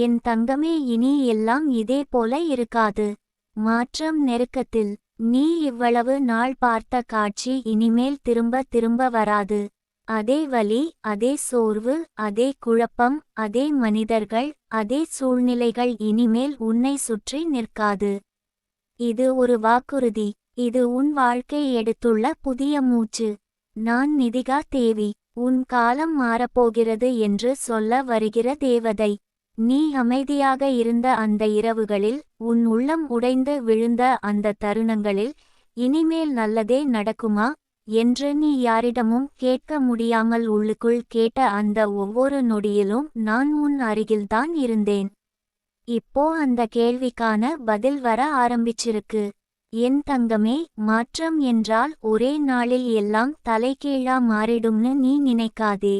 என் தங்கமே இனி எல்லாம் இதே போல இருக்காது. மாற்றம் நெருக்கத்தில் நீ இவ்வளவு நாள் பார்த்த காட்சி இனிமேல் திரும்ப திரும்ப வராது. அதே வலி அதே சோர்வு அதே குழப்பம் அதே மனிதர்கள் அதே சூழ்நிலைகள் இனிமேல் உன்னை சுற்றி நிற்காது. இது ஒரு வாக்குறுதி இது உன் வாழ்க்கை எடுத்துள்ள புதிய மூச்சு. நான் நிதிகா தேவி உன் காலம் மாறப்போகிறது என்று சொல்ல வருகிற தேவதை. நீ அமைதியாக இருந்த அந்த இரவுகளில் உன் உள்ளம் உடைந்து விழுந்த அந்த தருணங்களில் இனிமேல் நல்லதே நடக்குமா? என்று நீ யாரிடமும் கேட்க முடியாமல் உள்ளுக்குள் கேட்ட அந்த ஒவ்வொரு நொடியிலும் நான் உன் அருகில்தான் இருந்தேன். இப்போ அந்த கேள்விக்கான பதில் வர ஆரம்பிச்சிருக்கு. என் தங்கமே மாற்றம் என்றால் ஒரே நாளில் எல்லாம் தலைகீழா மாறிடும்னு நீ நினைக்காதே.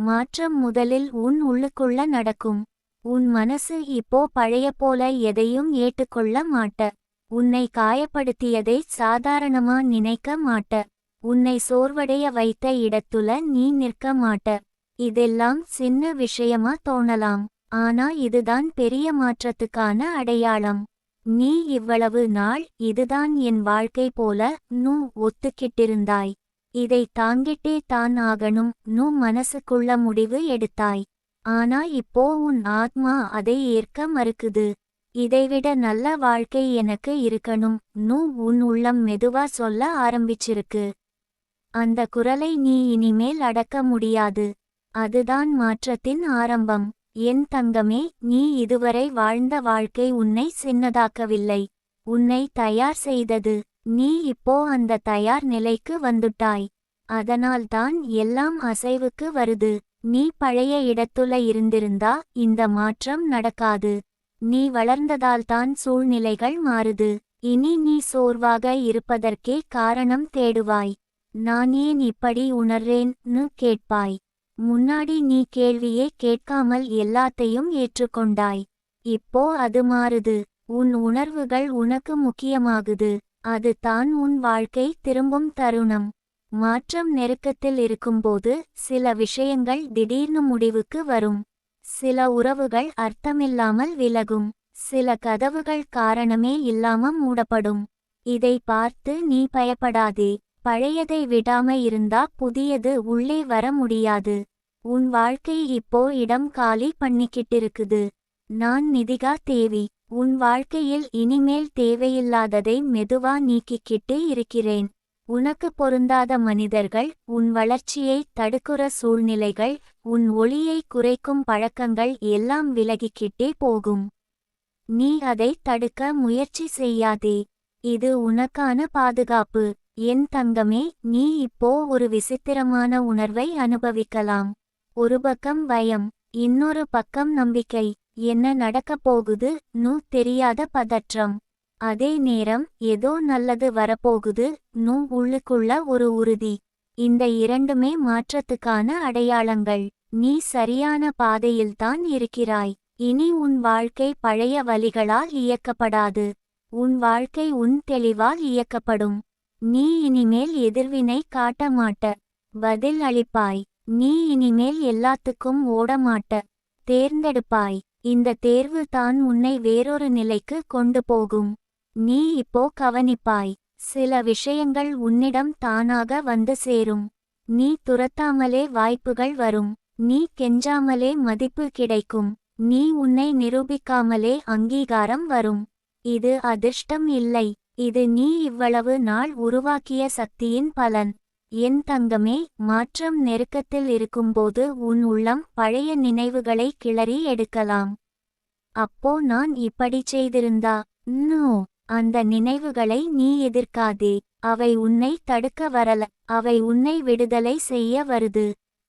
மாற்றம் முதலில் உன் உள்ளுக்குள்ள நடக்கும். உன் மனசு இப்போ பழைய போல எதையும் ஏற்றுக்கொள்ள மாட்ட. உன்னை காயப்படுத்தியதை சாதாரணமா நினைக்க மாட்ட. உன்னை சோர்வடைய வைத்த இடத்துல நீ நிற்க மாட்ட. இதெல்லாம் சின்ன விஷயமா தோணலாம். ஆனா இதுதான் பெரிய மாற்றத்துக்கான அடையாளம். நீ இவ்வளவு நாள் இதுதான் என் வாழ்க்கை போல நூ ஒத்துக்கிட்டிருந்தாய். இதை தாங்கிட்டே தான் ஆகணும். நூ மனசுக்குள்ள முடிவு எடுத்தாய். ஆனா இப்போ உன் ஆத்மா அதை ஏற்க மறுக்குது. இதைவிட நல்ல வாழ்க்கை எனக்கு இருக்கணும். நூ உன் உள்ளம் மெதுவா சொல்ல ஆரம்பிச்சிருக்கு. அந்த குரலை நீ இனிமேல் அடக்க முடியாது. அதுதான் மாற்றத்தின் ஆரம்பம். என் தங்கமே நீ இதுவரை வாழ்ந்த வாழ்க்கை உன்னை சின்னதாக்கவில்லை. உன்னை தயார் செய்தது. நீ இப்போ அந்த தயார் நிலைக்கு வந்துட்டாய். அதனால்தான் எல்லாம் அசைவுக்கு வருது. நீ பழைய இடத்துல இருந்திருந்தா இந்த மாற்றம் நடக்காது. நீ வளர்ந்ததால்தான் சூழ்நிலைகள் மாறுது. இனி நீ சோர்வாக இருப்பதற்கே காரணம் தேடுவாய். நான் ஏன் இப்படி உணர்றேன்னு கேட்பாய். முன்னாடி நீ கேள்வியே கேட்காமல் எல்லாத்தையும் ஏற்றுக்கொண்டாய். இப்போ அது மாறுது. உன் உணர்வுகள் உனக்கு முக்கியமாகுது. அது தான் உன் வாழ்க்கை திரும்பும் தருணம். மாற்றம் நெருக்கத்தில் இருக்கும்போது சில விஷயங்கள் திடீர்னு முடிவுக்கு வரும். சில உறவுகள் அர்த்தமில்லாமல் விலகும். சில கதவுகள் காரணமே இல்லாம மூடப்படும். இதை பார்த்து நீ பயப்படாதே. பழையதை விடாம இருந்தா புதியது உள்ளே வர முடியாது. உன் வாழ்க்கை இப்போ இடம் காலி பண்ணிக்கிட்டிருக்குது. நான் நிதிகா தேவி. உன் வாழ்க்கையில் இனிமேல் தேவையில்லாததை மெதுவா நீக்கிக்கிட்டு இருக்கிறேன். உனக்கு பொருந்தாத மனிதர்கள் உன் வளர்ச்சியை தடுக்குற சூழ்நிலைகள் உன் ஒளியை குறைக்கும் பழக்கங்கள் எல்லாம் விலகிக்கிட்டே போகும். நீ அதை தடுக்க முயற்சி செய்யாதே. இது உனக்கான பாதுகாப்பு. என் தங்கமே நீ இப்போ ஒரு விசித்திரமான உணர்வை அனுபவிக்கலாம். ஒரு பக்கம் பயம் இன்னொரு பக்கம் நம்பிக்கை. என்ன நடக்கப் போகுது நூ தெரியாத பதற்றம். அதே நேரம் ஏதோ நல்லது வரப்போகுது நூ உள்ளுக்குள்ள ஒரு உறுதி. இந்த இரண்டுமே மாற்றத்துக்கான அடையாளங்கள். நீ சரியான பாதையில்தான் இருக்கிறாய். இனி உன் வாழ்க்கை பழைய வழிகளால் இயக்கப்படாது. உன் வாழ்க்கை உன் தெளிவால் இயக்கப்படும். நீ இனிமேல் எதிர்வினை காட்ட மாட்ட. பதில் அளிப்பாய். நீ இனிமேல் எல்லாத்துக்கும் ஓட மாட்ட தேர்ந்தெடுப்பாய். இந்த தேர்வு தான் உன்னை வேறொரு நிலைக்கு கொண்டு போகும். நீ இப்போ கவனிப்பாய். சில விஷயங்கள் உன்னிடம் தானாக வந்து சேரும். நீ துரத்தாமலே வாய்ப்புகள் வரும். நீ கெஞ்சாமலே மதிப்பு கிடைக்கும். நீ உன்னை நிரூபிக்காமலே அங்கீகாரம் வரும். இது அதிர்ஷ்டம் இல்லை. இது நீ இவ்வளவு நாள் உருவாக்கிய சக்தியின் பலன். என் தங்கமே மாற்றம் நெருக்கத்தில் இருக்கும்போது உன் உள்ளம் பழைய நினைவுகளை கிளறி எடுக்கலாம். அப்போ நான் இப்படி செய்திருந்தா? நோ அந்த நினைவுகளை நீ எதிர்க்காதே. அவை உன்னை தடுக்க வரல. அவை உன்னை விடுதலை செய்ய வருது.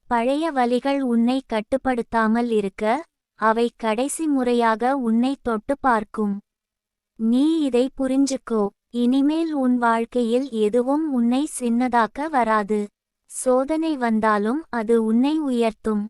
பழைய வலிகள் உன்னை கட்டுப்படுத்தாமல் இருக்க அவை கடைசி முறையாக உன்னை தொட்டு பார்க்கும். நீ இதை புரிஞ்சுக்கோ. இனிமேல் உன் வாழ்க்கையில் எதுவும் உன்னை சின்னதாக்க வராது. சோதனை வந்தாலும் அது உன்னை உயர்த்தும்.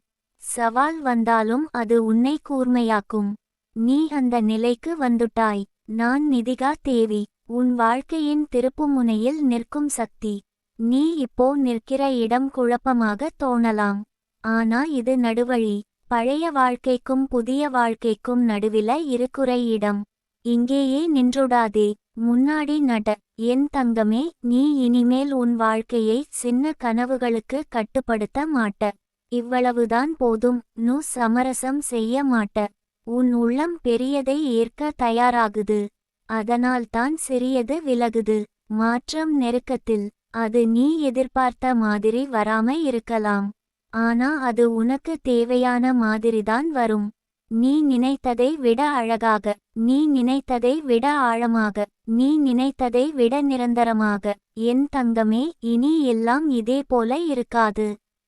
சவால் வந்தாலும் அது உன்னை கூர்மையாக்கும். நீ அந்த நிலைக்கு வந்துட்டாய். நான் நிதிகா தேவி உன் வாழ்க்கையின் திருப்புமுனையில் நிற்கும் சக்தி. நீ இப்போ நிற்கிற இடம் குழப்பமாக தோணலாம். ஆனா இது நடுவழி. பழைய வாழ்க்கைக்கும் புதிய வாழ்க்கைக்கும் நடுவில இருக்குறை இடம். இங்கேயே நின்றுடாதே. முன்னாடி நட. என் தங்கமே நீ இனிமேல் உன் வாழ்க்கையை சின்ன கனவுகளுக்கு கட்டுப்படுத்த மாட்ட. இவ்வளவுதான் போதும். நு சமரசம் செய்ய மாட்ட. உன் உள்ளம் பெரியதை ஏற்க தயாராகுது. அதனால்தான் சிறியது விலகுது. மாற்றம் நெருக்கத்தில். அது நீ எதிர்பார்த்த மாதிரி வராம இருக்கலாம். ஆனா அது உனக்கு தேவையான மாதிரிதான் வரும். நீ நினைத்ததை விட அழகாக நீ நினைத்ததை விட ஆழமாக நீ நினைத்ததை விட நிரந்தரமாக என் தங்கமே இனி எல்லாம் இதே போல இருக்காது.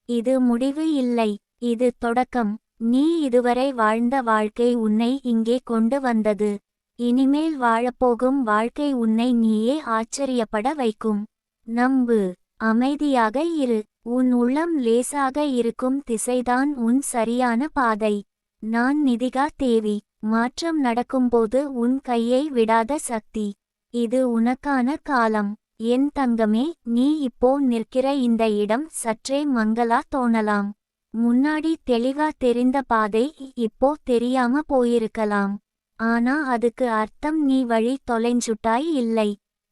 இது முடிவு இல்லை இது தொடக்கம். நீ இதுவரை வாழ்ந்த வாழ்க்கை உன்னை இங்கே கொண்டு வந்தது. இனிமேல் வாழப்போகும் வாழ்க்கை உன்னை நீயே ஆச்சரியப்பட வைக்கும். நம்பு அமைதியாக இரு. உன் உள்ளம் லேசாக இருக்கும் திசைதான் உன் சரியான பாதை. நான் நிதிகா தேவி மாற்றம் நடக்கும்போது உன் கையை விடாத சக்தி. இது உனக்கான காலம். என் தங்கமே நீ இப்போ நிற்கிற இந்த இடம் சற்றே மங்களா தோணலாம். முன்னாடி தெளிவா தெரிந்த பாதை இப்போ தெரியாம போயிருக்கலாம். ஆனா அதுக்கு அர்த்தம் நீ வழி தொலைஞ்சுட்டாய் இல்லை.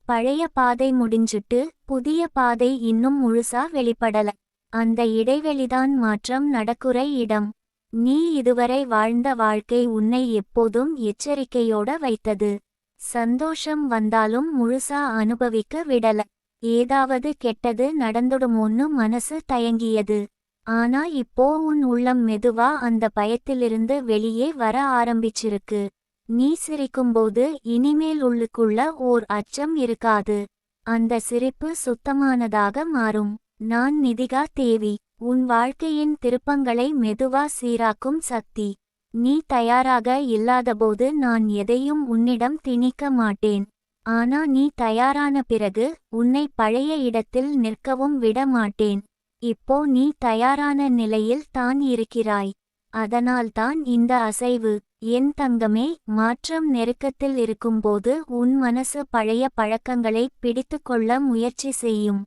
பழைய பாதை முடிஞ்சுட்டு புதிய பாதை இன்னும் முழுசா வெளிப்படல. அந்த இடைவெளிதான் மாற்றம் நடக்குற இடம். நீ இதுவரை வாழ்ந்த வாழ்க்கை உன்னை எப்போதும் எச்சரிக்கையோட வைத்தது. சந்தோஷம் வந்தாலும் முழுசா அனுபவிக்க விடல. ஏதாவது கெட்டது நடந்துடுமோன்னு மனசு தயங்கியது. ஆனா இப்போ உன் உள்ளம் மெதுவா அந்த பயத்திலிருந்து வெளியே வர ஆரம்பிச்சிருக்கு. நீ சிரிக்கும்போது இனிமேல் உள்ளுக்குள்ள ஓர் அச்சம் இருக்காது. அந்த சிரிப்பு சுத்தமானதாக மாறும். நான் நிதிகா தேவி. உன் வாழ்க்கையின் திருப்பங்களை மெதுவா சீராக்கும் சக்தி. நீ தயாராக இல்லாதபோது நான் எதையும் உன்னிடம் திணிக்க மாட்டேன். ஆனா நீ தயாரான பிறகு உன்னை பழைய இடத்தில் நிற்கவும் விட மாட்டேன். இப்போ நீ தயாரான நிலையில் தான் இருக்கிறாய். அதனால்தான் இந்த அசைவு என் தங்கமே மாற்றம் நெருக்கத்தில் இருக்கும்போது உன் மனசு பழைய பழக்கங்களை பிடித்துக்கொள்ள முயற்சி செய்யும்.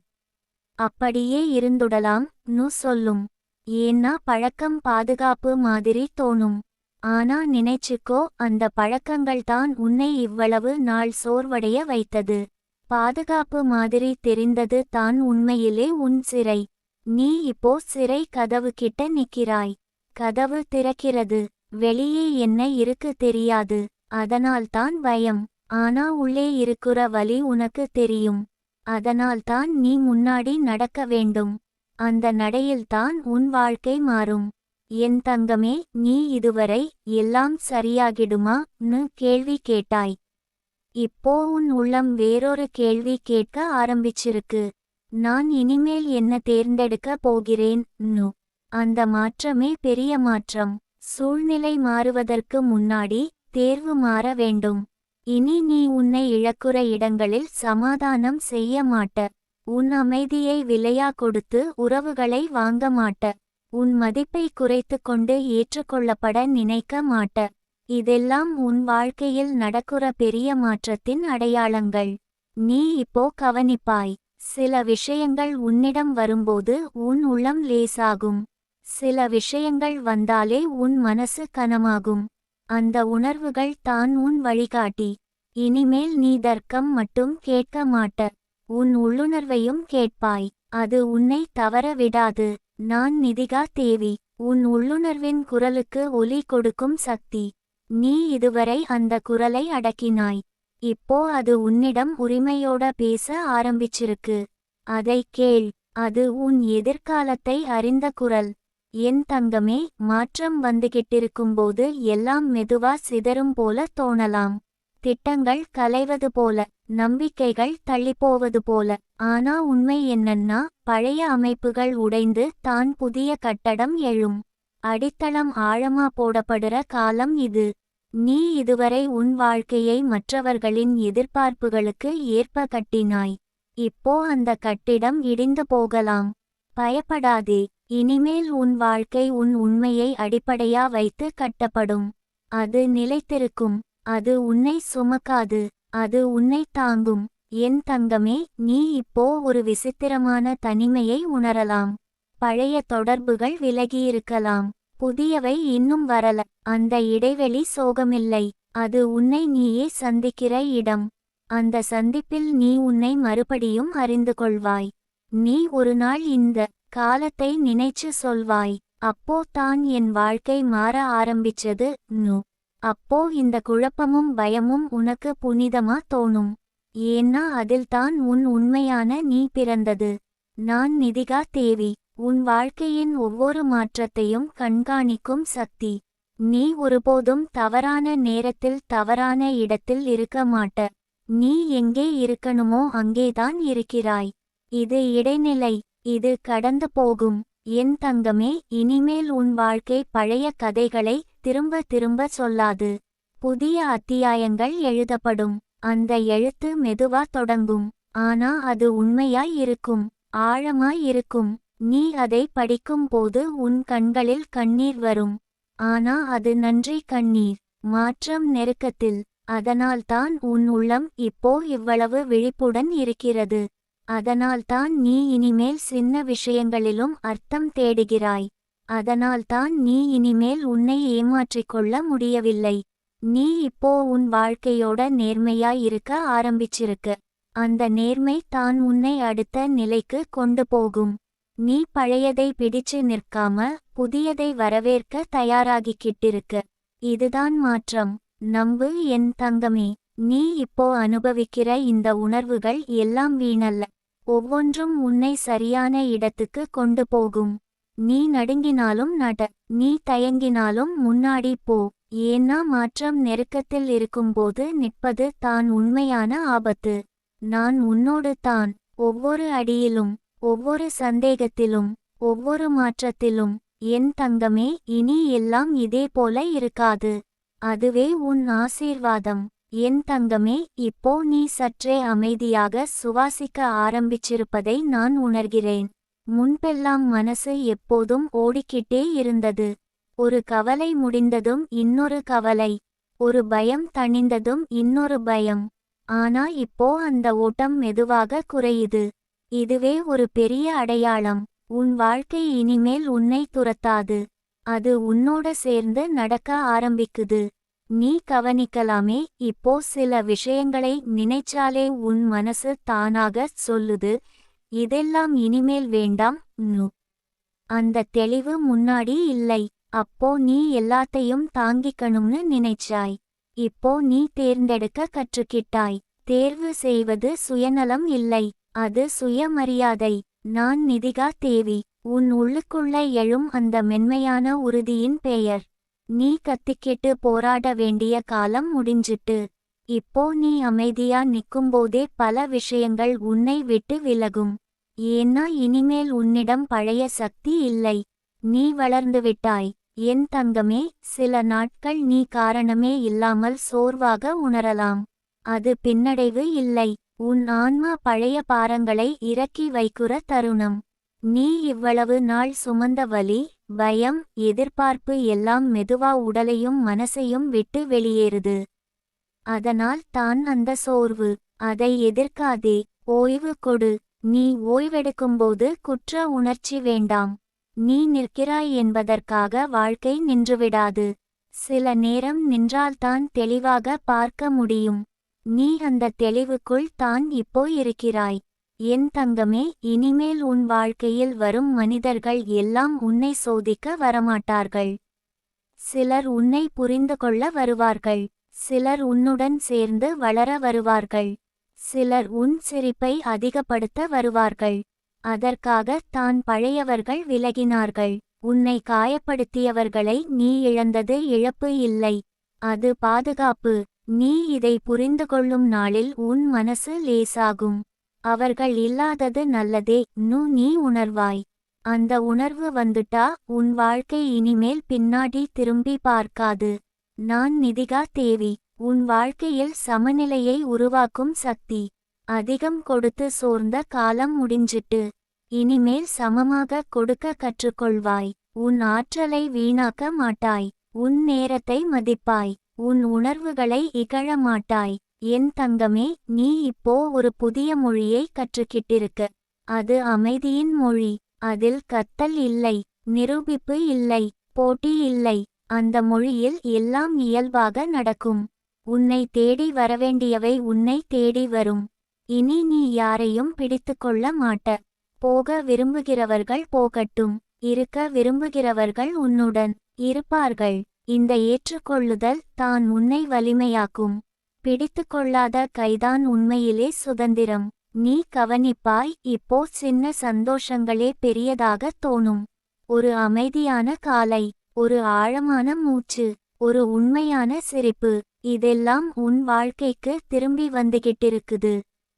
அப்படியே இருந்துடலாம் நு சொல்லும். ஏன்னா பழக்கம் பாதுகாப்பு மாதிரி தோணும். ஆனா நினைச்சுக்கோ அந்த பழக்கங்கள்தான் உன்னை இவ்வளவு நாள் சோர்வடைய வைத்தது. பாதுகாப்பு மாதிரி தெரிந்தது தான் உண்மையிலே உன் சிறை. நீ இப்போ சிறை கதவு கிட்ட நிக்கிறாய். கதவு திறக்கிறது. வெளியே என்ன இருக்கு தெரியாது. அதனால்தான் பயம். ஆனா உள்ளே இருக்கிற வலி உனக்கு தெரியும். அதனால்தான் நீ முன்னாடி நடக்க வேண்டும். அந்த நடையில்தான் உன் வாழ்க்கை மாறும். என் தங்கமே நீ இதுவரை எல்லாம் சரியாகிடுமா? னு கேள்வி கேட்டாய். இப்போ உன் உள்ளம் வேறொரு கேள்வி கேட்க ஆரம்பிச்சிருக்கு. நான் இனிமேல் என்ன தேர்ந்தெடுக்க போகிறேன்? நு அந்த மாற்றமே பெரிய மாற்றம். சூழ்நிலை மாறுவதற்கு முன்னாடி தேர்வு மாற வேண்டும். இனி நீ உன்னை இழக்குற இடங்களில் சமாதானம் செய்ய மாட்ட. உன் அமைதியை விலையா கொடுத்து உறவுகளை வாங்க மாட்ட. உன் மதிப்பை குறைத்து கொண்டு ஏற்றுக்கொள்ளப்பட நினைக்க மாட்ட. இதெல்லாம் உன் வாழ்க்கையில் நடக்குற பெரிய மாற்றத்தின் அடையாளங்கள். நீ இப்போ கவனிப்பாய். சில விஷயங்கள் உன்னிடம் வரும்போது உன் உள்ளம் லேசாகும். சில விஷயங்கள் வந்தாலே உன் மனசு கனமாகும். அந்த உணர்வுகள் தான் உன் வழிகாட்டி. இனிமேல் நீ தர்க்கம் மட்டும் கேட்க மாட்ட. உன் உள்ளுணர்வையும் கேட்பாய். அது உன்னை தவற விடாது. நான் நிதிகா தேவி. உன் உள்ளுணர்வின் குரலுக்கு ஒலி கொடுக்கும் சக்தி. நீ இதுவரை அந்த குரலை அடக்கினாய். இப்போ அது உன்னிடம் உரிமையோட பேச ஆரம்பிச்சிருக்கு. அதை கேள். அது உன் எதிர்காலத்தை அறிந்த குரல். என் தங்கமே மாற்றம் வந்துகிட்டிருக்கும்போது எல்லாம் மெதுவா சிதறும் போல தோணலாம். திட்டங்கள் கலைவது போல நம்பிக்கைகள் தள்ளிப்போவது போல. ஆனா உண்மை என்னன்னா பழைய அமைப்புகள் உடைந்து தான் புதிய கட்டடம் எழும். அடித்தளம் ஆழமா போடப்படுற காலம் இது. நீ இதுவரை உன் வாழ்க்கையை மற்றவர்களின் எதிர்பார்ப்புகளுக்கு ஏற்ப கட்டினாய். இப்போ அந்த கட்டிடம் இடிந்து போகலாம். பயப்படாதே. இனிமேல் உன் வாழ்க்கை உன் உண்மையை அடிப்படையா வைத்து கட்டப்படும். அது நிலைத்திருக்கும். அது உன்னை சுமக்காது. அது உன்னை தாங்கும். என் தங்கமே நீ இப்போ ஒரு விசித்திரமான தனிமையை உணரலாம். பழைய தொடர்புகள் விலகியிருக்கலாம். புதியவை இன்னும் வரல. அந்த இடைவெளி சோகமில்லை. அது உன்னை நீயே சந்திக்கிற இடம். அந்த சந்திப்பில் நீ உன்னை மறுபடியும் அறிந்து கொள்வாய். நீ ஒரு நாள் இந்த காலத்தை நினைச்சு சொல்வாய். அப்போ தான் என் வாழ்க்கை மாற ஆரம்பிச்சது நு. அப்போ இந்த குழப்பமும் பயமும் உனக்கு புனிதமா தோணும். ஏன்னா அதில்தான் உன் உண்மையான நீ பிறந்தது. நான் நிதிகா தேவி உன் வாழ்க்கையின் ஒவ்வொரு மாற்றத்தையும் கண்காணிக்கும் சக்தி. நீ ஒருபோதும் தவறான நேரத்தில் தவறான இடத்தில் இருக்க மாட்ட. நீ எங்கே இருக்கணுமோ அங்கேதான் இருக்கிறாய். இது இடைநிலை. இது கடந்து போகும். என் தங்கமே இனிமேல் உன் வாழ்க்கை பழைய கதைகளை திரும்ப திரும்ப சொல்லாது. புதிய அத்தியாயங்கள் எழுதப்படும். அந்த எழுத்து மெதுவா தொடங்கும். ஆனா அது உண்மையாய் இருக்கும். ஆழமாய் இருக்கும். நீ அதை படிக்கும் போது உன் கண்களில் கண்ணீர் வரும். ஆனா அது நன்றி கண்ணீர். மாற்றம் நெருக்கத்தில். அதனால்தான் உன் உள்ளம் இப்போ இவ்வளவு விழிப்புடன் இருக்கிறது. அதனால்தான் நீ இனிமேல் சின்ன விஷயங்களிலும் அர்த்தம் தேடுகிறாய். அதனால்தான் நீ இனிமேல் உன்னை ஏமாற்றிக் கொள்ள முடியவில்லை. நீ இப்போ உன் வாழ்க்கையோட நேர்மையாய் இருக்க ஆரம்பிச்சிருக்க. அந்த நேர்மை தான் உன்னை அடுத்த நிலைக்கு கொண்டு போகும். நீ பழையதை பிடிச்சு நிற்காம புதியதை வரவேற்க தயாராகிக்கிட்டிருக்க. இதுதான் மாற்றம். நம்பு என் தங்கமே. நீ இப்போ அனுபவிக்கிற இந்த உணர்வுகள் எல்லாம் வீணல்ல. ஒவ்வொன்றும் உன்னை சரியான இடத்துக்கு கொண்டு போகும். நீ நடுங்கினாலும் நட நீ தயங்கினாலும் முன்னாடி போ. ஏன்னா மாற்றம் நெருக்கத்தில் இருக்கும்போது நிற்பது தான் உண்மையான ஆபத்து. நான் உன்னோடு தான். ஒவ்வொரு அடியிலும் ஒவ்வொரு சந்தேகத்திலும் ஒவ்வொரு மாற்றத்திலும் என் தங்கமே இனி எல்லாம் இதே போல இருக்காது. அதுவே உன் ஆசீர்வாதம். என் தங்கமே இப்போ நீ சற்றே அமைதியாக சுவாசிக்க ஆரம்பிச்சிருப்பதை நான் உணர்கிறேன். முன்பெல்லாம் மனசு எப்போதும் ஓடிக்கிட்டே இருந்தது. ஒரு கவலை முடிந்ததும் இன்னொரு கவலை. ஒரு பயம் தணிந்ததும் இன்னொரு பயம். ஆனா இப்போ அந்த ஓட்டம் மெதுவாக குறையுது. இதுவே ஒரு பெரிய அடையாளம். உன் வாழ்க்கை இனிமேல் உன்னை துரத்தாது. அது உன்னோட சேர்ந்து நடக்க ஆரம்பிக்குது. நீ கவனிக்கலாமே இப்போ சில விஷயங்களை நினைச்சாலே உன் மனசு தானாக சொல்லுது இதெல்லாம் இனிமேல் வேண்டாம் நு. அந்த தெளிவு முன்னாடி இல்லை அப்போ நீ எல்லாத்தையும் தாங்கிக்கணும்னு நினைச்சாய். இப்போ நீ தேர்ந்தெடுக்க கற்றுக்கிட்டாய். தேர்வு செய்வது சுயநலம் இல்லை அது சுயமரியாதை. நான் நிதிகா தேவி உன் உள்ளுக்குள்ள எழும் அந்த மென்மையான உறுதியின் பெயர். நீ கத்திக்கிட்டு போராட வேண்டிய காலம் முடிஞ்சிட்டு. இப்போ நீ அமைதியா நிக்கும்போதே பல விஷயங்கள் உன்னை விட்டு விலகும். ஏன்னா இனிமேல் உன்னிடம் பழைய சக்தி இல்லை. நீ வளர்ந்து விட்டாய். என் தங்கமே சில நாட்கள் நீ காரணமே இல்லாமல் சோர்வாக உணரலாம். அது பின்னடைவு இல்லை. உன் ஆன்மா பழைய பாரங்களை இறக்கி வைக்குற தருணம். நீ இவ்வளவு நாள் சுமந்த வலி பயம் எதிர்பார்ப்பு எல்லாம் மெதுவா உடலையும் மனசையும் விட்டு வெளியேறுது. அதனால் தான் அந்த சோர்வு. அதை எதிர்க்காதே. ஓய்வு கொடு. நீ ஓய்வெடுக்கும்போது குற்ற உணர்ச்சி வேண்டாம். நீ நிற்கிறாய் என்பதற்காக வாழ்க்கை நின்றுவிடாது. சில நேரம் நின்றால்தான் தெளிவாக பார்க்க முடியும். நீ அந்த தெளிவுக்குள் தான் இப்போ இருக்கிறாய். என் தங்கமே இனிமேல் உன் வாழ்க்கையில் வரும் மனிதர்கள் எல்லாம் உன்னை சோதிக்க வரமாட்டார்கள். சிலர் உன்னை புரிந்து கொள்ள வருவார்கள். சிலர் உன்னுடன் சேர்ந்து வளர வருவார்கள். சிலர் உன் சிரிப்பை அதிகப்படுத்த வருவார்கள். அதற்காக தான் பழையவர்கள் விலகினார்கள். உன்னை காயப்படுத்தியவர்களை நீ இழந்தது இழப்பு இல்லை. அது பாதுகாப்பு. நீ இதை புரிந்து கொள்ளும் நாளில் உன் மனசு லேசாகும். அவர்கள் இல்லாதது நல்லதே நு நீ உணர்வாய். அந்த உணர்வு வந்துட்டா உன் வாழ்க்கை இனிமேல் பின்னாடி திரும்பி பார்க்காது. நான் நிதிகா தேவி உன் வாழ்க்கையில் சமநிலையை உருவாக்கும் சக்தி. அதிகம் கொடுத்து சோர்ந்த காலம் முடிஞ்சிட்டு இனிமேல் சமமாக கொடுக்க கற்றுக்கொள்வாய். உன் ஆற்றலை வீணாக்க மாட்டாய் உன் நேரத்தை மதிப்பாய் உன் உணர்வுகளை இகழ மாட்டாய். என் தங்கமே நீ இப்போ ஒரு புதிய மொழியை கற்றுக்கிட்டிருக்க. அது அமைதியின் மொழி. அதில் கத்தல் இல்லை நிரூபிப்பு இல்லை போட்டி இல்லை. அந்த மொழியில் எல்லாம் இயல்பாக நடக்கும். உன்னை தேடி வரவேண்டியவை உன்னை தேடி வரும். இனி நீ யாரையும் பிடித்துக்கொள்ள மாட்ட. போக விரும்புகிறவர்கள் போகட்டும். இருக்க விரும்புகிறவர்கள் உன்னுடன் இருப்பார்கள். இந்த ஏற்றுக்கொள்ளுதல் தான் உன்னை வலிமையாக்கும். பிடித்துக்கொள்ளாத கைதான் உண்மையிலே சுதந்திரம். நீ கவனிப்பாய் இப்போ சின்ன சந்தோஷங்களே பெரியதாக தோணும். ஒரு அமைதியான காலை ஒரு ஆழமான மூச்சு ஒரு உண்மையான சிரிப்பு இதெல்லாம் உன் வாழ்க்கைக்கு திரும்பி வந்துகிட்டிருக்குது.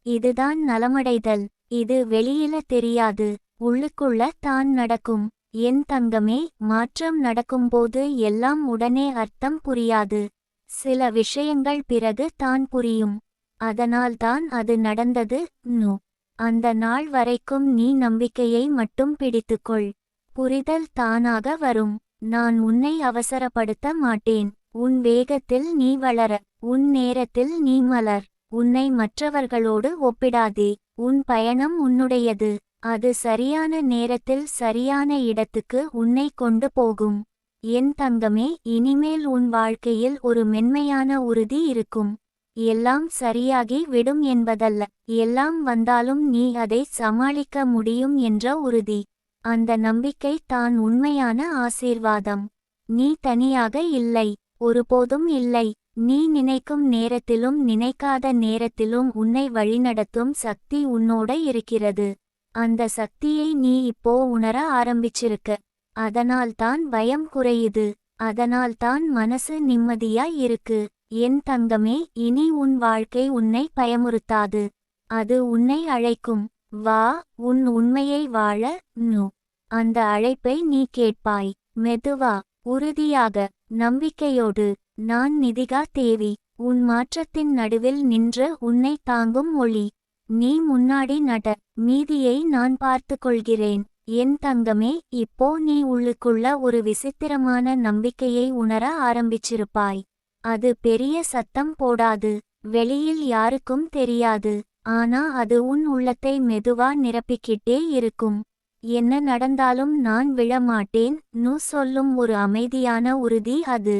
இதுதான் நலமடைதல் இது வெளியில தெரியாது உள்ளுக்குள்ள தான் நடக்கும். என் தங்கமே மாற்றம் நடக்கும்போது எல்லாம் உடனே அர்த்தம் புரியாது. சில விஷயங்கள் பிறகு தான் புரியும். அதனால்தான் அது நடந்தது நு. அந்த நாள் வரைக்கும் நீ நம்பிக்கையை மட்டும் பிடித்துக்கொள். புரிதல் தானாக வரும். நான் உன்னை அவசரப்படுத்த மாட்டேன். உன் வேகத்தில் நீ வளர உன் நேரத்தில் நீ மலர். உன்னை மற்றவர்களோடு ஒப்பிடாதே. உன் பயணம் உன்னுடையது. அது சரியான நேரத்தில் சரியான இடத்துக்கு உன்னை கொண்டு போகும். என் தங்கமே இனிமேல் உன் வாழ்க்கையில் ஒரு மென்மையான உறுதி இருக்கும். எல்லாம் சரியாகி விடும் என்பதல்ல. எல்லாம் வந்தாலும் நீ அதை சமாளிக்க முடியும் என்ற உறுதி. அந்த நம்பிக்கை தான் உண்மையான ஆசீர்வாதம். நீ தனியாக இல்லை. ஒருபோதும் இல்லை. நீ நினைக்கும் நேரத்திலும் நினைக்காத நேரத்திலும் உன்னை வழிநடத்தும் சக்தி உன்னோட இருக்கிறது. அந்த சக்தியை நீ இப்போ உணர ஆரம்பிச்சிருக்க. அதனால்தான் பயம் குறையுது. அதனால்தான் மனசு நிம்மதியா இருக்கு. என் தங்கமே இனி உன் வாழ்க்கை உன்னை பயமுறுத்தாது. அது உன்னை அழைக்கும். வா உன் உண்மையை வாழ நு. அந்த அழைப்பை நீ கேட்பாய். மெதுவா உறுதியாக நம்பிக்கையோடு. நான் நிதிகா தேவி. உன் மாற்றத்தின் நடுவில் நின்று உன்னை தாங்கும் ஒளி. நீ முன்னாடி நட. மீதியை நான் பார்த்து கொள்கிறேன் என் தங்கமே இப்போ நீ உள்ளுக்குள்ள ஒரு விசித்திரமான நம்பிக்கையை உணர ஆரம்பிச்சிருப்பாய். அது பெரிய சத்தம் போடாது வெளியில் யாருக்கும் தெரியாது ஆனா அது உன் உள்ளத்தை மெதுவா நிரப்பிக்கிட்டே இருக்கும். என்ன நடந்தாலும் நான் விழமாட்டேன் நு சொல்லும் ஒரு அமைதியான உறுதி அது.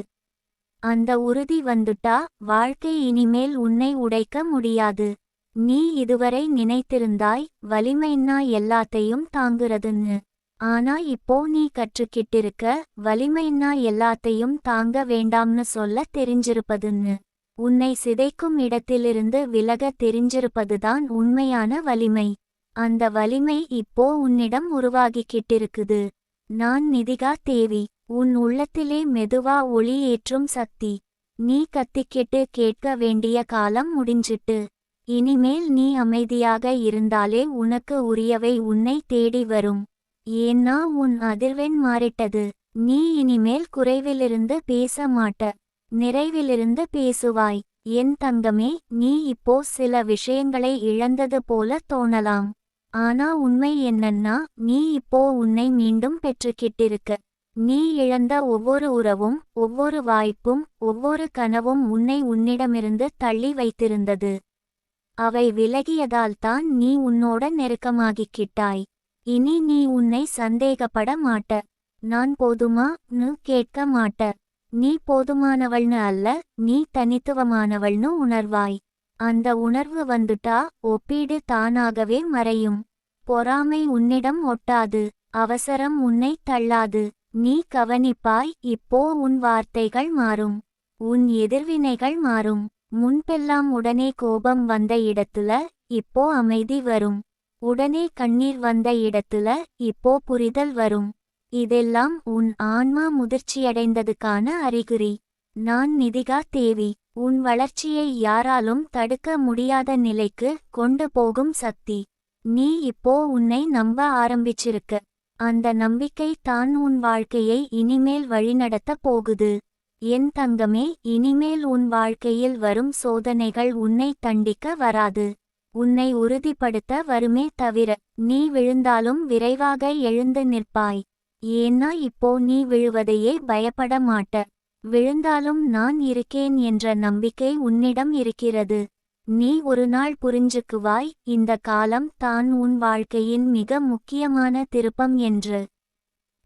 அந்த உறுதி வந்துட்டா வாழ்க்கை இனிமேல் உன்னை உடைக்க முடியாது. நீ இதுவரை நினைத்திருந்தாய் வலிமைன்னா எல்லாத்தையும் தாங்குறதுன்னு. ஆனா இப்போ நீ கற்றுக்கிட்டிருக்க வலிமைன்னா எல்லாத்தையும் தாங்க வேண்டாம்னு சொல்ல தெரிஞ்சிருப்பதுன்னு. உன்னை சிதைக்கும் இடத்திலிருந்து விலக தெரிஞ்சிருப்பதுதான் உண்மையான வலிமை. அந்த வலிமை இப்போ உன்னிடம் உருவாகிக்கிட்டிருக்குது. நான் நிதிகா தேவி உன் உள்ளத்திலே மெதுவா ஒளி ஏற்றும் சக்தி. நீ கத்திக்கிட்டு கேட்க வேண்டிய காலம் முடிஞ்சிட்டு. இனிமேல் நீ அமைதியாக இருந்தாலே உனக்கு உரியவை உன்னை தேடி வரும். ஏன்னா உன் அதிர்வெண் மாறிட்டது. நீ இனிமேல் குறைவிலிருந்து பேச மாட்ட. நிறைவிலிருந்து பேசுவாய். என் தங்கமே நீ இப்போ சில விஷயங்களை இழந்தது போல தோணலாம். ஆனா உண்மை என்னன்னா நீ இப்போ உன்னை மீண்டும் பெற்றுக்கிட்டிருக்க. நீ இழந்த ஒவ்வொரு உறவும் ஒவ்வொரு வாய்ப்பும் ஒவ்வொரு கனவும் உன்னை உன்னிடமிருந்து தள்ளி வைத்திருந்தது. அவை விலகியதால்தான் நீ உன்னோட நெருக்கமாகிக்கிட்டாய். இனி நீ உன்னை சந்தேகப்பட மாட்ட. நான் போதுமா? நு கேட்க மாட்ட. நீ போதுமானவள்னு அல்ல நீ தனித்துவமானவள்னு உணர்வாய். அந்த உணர்வு வந்துட்டா ஒப்பீடு தானாகவே மறையும். பொறாமை உன்னிடம் ஒட்டாது. அவசரம் உன்னை தள்ளாது. நீ கவனிப்பாய் இப்போ உன் வார்த்தைகள் மாறும். உன் எதிர்வினைகள் மாறும். முன்பெல்லாம் உடனே கோபம் வந்த இடத்துல இப்போ அமைதி வரும். உடனே கண்ணீர் வந்த இடத்துல இப்போ புரிதல் வரும். இதெல்லாம் உன் ஆன்மா முதிர்ச்சியடைந்ததுக்கான அறிகுறி. நான் நிதிகா தேவி உன் வளர்ச்சியை யாராலும் தடுக்க முடியாத நிலைக்கு கொண்டு போகும் சக்தி. நீ இப்போ உன்னை நம்ப ஆரம்பிச்சிருக்க. அந்த நம்பிக்கை தான் உன் வாழ்க்கையை இனிமேல் வழிநடத்த போகுது. என் தங்கமே இனிமேல் உன் வாழ்க்கையில் வரும் சோதனைகள் உன்னை தண்டிக்க வராது. உன்னை உறுதிப்படுத்த வருமே தவிர நீ விழுந்தாலும் விரைவாக எழுந்து நிற்பாய். ஏன்னா இப்போ நீ விழுவதையே பயப்பட மாட்ட. விழுந்தாலும் நான் இருக்கேன் என்ற நம்பிக்கை உன்னிடம் இருக்கிறது. நீ ஒரு நாள் புரிஞ்சுக்குவாய் இந்த காலம் தான் உன் வாழ்க்கையின் மிக முக்கியமான திருப்பம் என்று.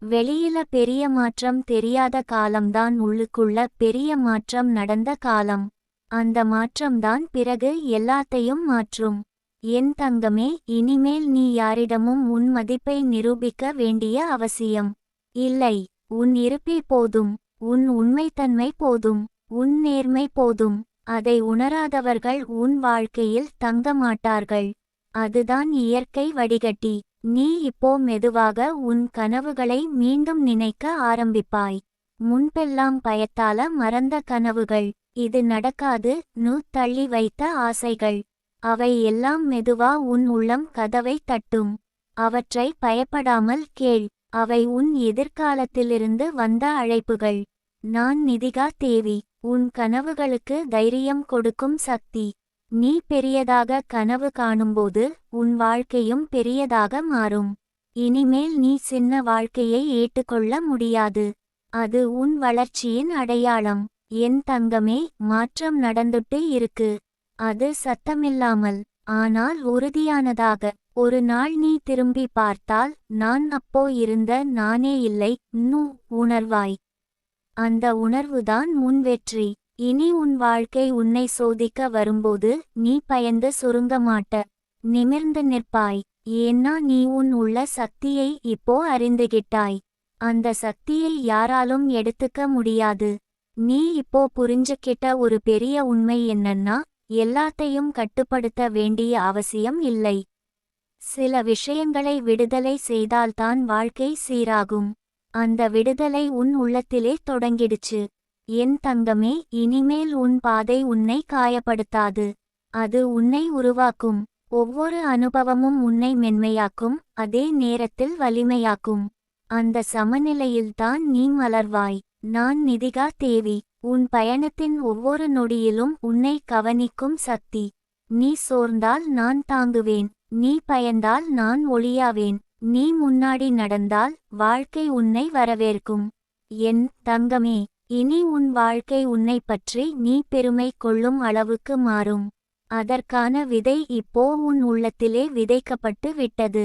வெளியில பெரிய மாற்றம் தெரியாத காலம்தான் உள்ளுக்குள்ள பெரிய மாற்றம் நடந்த காலம். அந்த மாற்றம்தான் பிறகு எல்லாத்தையும் மாற்றும். என் தங்கமே இனிமேல் நீ யாரிடமும் உன் மதிப்பை நிரூபிக்க வேண்டிய அவசியம் இல்லை. உன் இருப்பே போதும். உன் உண்மைத்தன்மை போதும். உன் நேர்மை போதும். அதை உணராதவர்கள் உன் வாழ்க்கையில் தங்க மாட்டார்கள் அதுதான் இயற்கை வடிகட்டி. நீ இப்போ மெதுவாக உன் கனவுகளை மீண்டும் நினைக்க ஆரம்பிப்பாய். முன்பெல்லாம் பயத்தால மறந்த கனவுகள். இது நடக்காது நு தள்ளி வைத்த ஆசைகள். அவை எல்லாம் மெதுவா உன் உள்ளம் கதவை தட்டும். அவற்றை பயப்படாமல் கேள். அவை உன் எதிர்காலத்திலிருந்து வந்த அழைப்புகள். நான் நிதிகா தேவி உன் கனவுகளுக்கு தைரியம் கொடுக்கும் சக்தி. நீ பெரியதாக கனவு காணும்போது உன் வாழ்க்கையும் பெரியதாக மாறும். இனிமேல் நீ சின்ன வாழ்க்கையை ஏற்றுக்கொள்ள முடியாது. அது உன் வளர்ச்சியின் அடையாளம். என் தங்கமே மாற்றம் நடந்துட்டு இருக்கு. அது சத்தமில்லாமல் ஆனால் உறுதியானதாக. ஒரு நாள் நீ திரும்பி பார்த்தால் நான் அப்போ இருந்த நானே இல்லை நூ உணர்வாய். அந்த உணர்வுதான் உன் வெற்றி. இனி உன் வாழ்க்கை உன்னை சோதிக்க வரும்போது நீ பயந்து சுருங்க மாட்ட. நிமிர்ந்து நிற்பாய். ஏன்னா நீ உன் உள்ள சக்தியை இப்போ அறிந்துகிட்டாய். அந்த சக்தியை யாராலும் எடுத்துக்க முடியாது. நீ இப்போ புரிஞ்சுக்கிட்ட ஒரு பெரிய உண்மை என்னன்னா எல்லாத்தையும் கட்டுப்படுத்த வேண்டிய அவசியம் இல்லை. சில விஷயங்களை விடுதலை செய்தால்தான் வாழ்க்கை சீராகும். அந்த விடுதலை உன் உள்ளத்திலே தொடங்கிடுச்சு. என் தங்கமே இனிமேல் உன் பாதை உன்னை காயப்படுத்தாது. அது உன்னை உருவாக்கும். ஒவ்வொரு அனுபவமும் உன்னை மென்மையாக்கும் அதே நேரத்தில் வலிமையாக்கும். அந்த சமநிலையில்தான் நீ மலர்வாய். நான் நிதிகா தேவி உன் பயணத்தின் ஒவ்வொரு நொடியிலும் உன்னை கவனிக்கும் சக்தி. நீ சோர்ந்தால் நான் தாங்குவேன். நீ பயந்தால் நான் ஒளியாவேன். நீ முன்னாடி நடந்தால் வாழ்க்கை உன்னை வரவேற்கும். என் தங்கமே இனி உன் வாழ்க்கை உன்னை பற்றி நீ பெருமை கொள்ளும் அளவுக்கு மாறும். அதற்கான விதை இப்போ உன் உள்ளத்திலே விதைக்கப்பட்டு விட்டது.